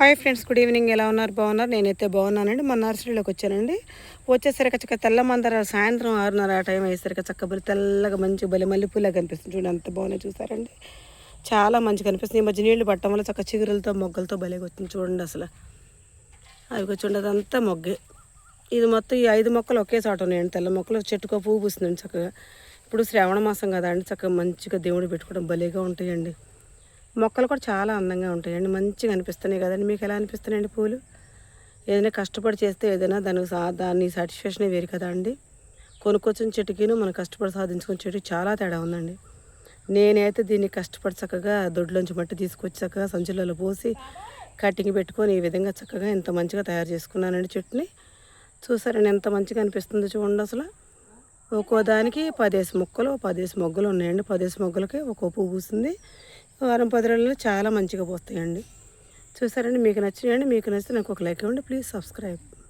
Hi friends good evening. ఎలా ఉన్నారు? బాగున్నారు? నేనైతే బాగున్నానండి. మన నర్సరీలోకి వచ్చానండి. వచ్చేసరికి చక్క తెల్ల మందర సాయంత్రం ఆరున్నర ఆ టైం అయ్యేసరికి చక్క బలి తెల్లగా మంచి బలి మల్లెపూలా కనిపిస్తుంది. చూడండి అంత బాగున్నాయి చూసారండి. చాలా మంచి కనిపిస్తుంది. ఈ మధ్య నీళ్ళు పట్టడం వల్ల చక్క చిగురులతో మొగ్గలతో బలిగా వచ్చింది చూడండి అసలు. అవి కూర్చుండే అదంతా మొగ్గే. ఇది మొత్తం ఈ ఐదు మొక్కలు ఒకే చోట ఉన్నాయండి. తెల్ల మొక్కలు చెట్టుకో పువ్వు పూస్తుందండి చక్కగా. ఇప్పుడు శ్రావణ మాసం కదా అండి. చక్కగా మంచిగా దేవుడు పెట్టుకోవడం భలేగా ఉంటాయండి. మొక్కలు కూడా చాలా అందంగా ఉంటాయండి. మంచిగా అనిపిస్తున్నాయి కదండి. మీకు ఎలా అనిపిస్తున్నాయండి పూలు? ఏదైనా కష్టపడి చేస్తే ఏదైనా దానికి సా దాన్ని సాటిస్ఫాక్షన్ వేరు కదా అండి. కొనుక్కొచ్చిన చెట్టుకిను మనం కష్టపడి సాధించుకున్న చెట్టుకి చాలా తేడా ఉందండి. నేనైతే దీన్ని కష్టపడి చక్కగా దొడ్లోంచి మట్టి తీసుకొచ్చి చక్కగా సంచులలో పోసి కటింగ్ పెట్టుకొని ఈ విధంగా చక్కగా ఇంత మంచిగా తయారు చేసుకున్నానండి చెట్టుని. చూసారండి ఎంత మంచిగా అనిపిస్తుందో చూడండి అసలు. ఒక్కో దానికి పదేసి మొక్కలు పదేసి మొగ్గలు ఉన్నాయండి. పదేసి మొగ్గలకి ఒక్కో పువ్వు పూసింది. వారం పది రోజుల్లో చాలా మంచిగా పోస్తాయండి చూసారండి? మీకు నచ్చినాయండి మీకు నచ్చితే నాకు ఒక లైక్ ఇవ్వండి. Please subscribe.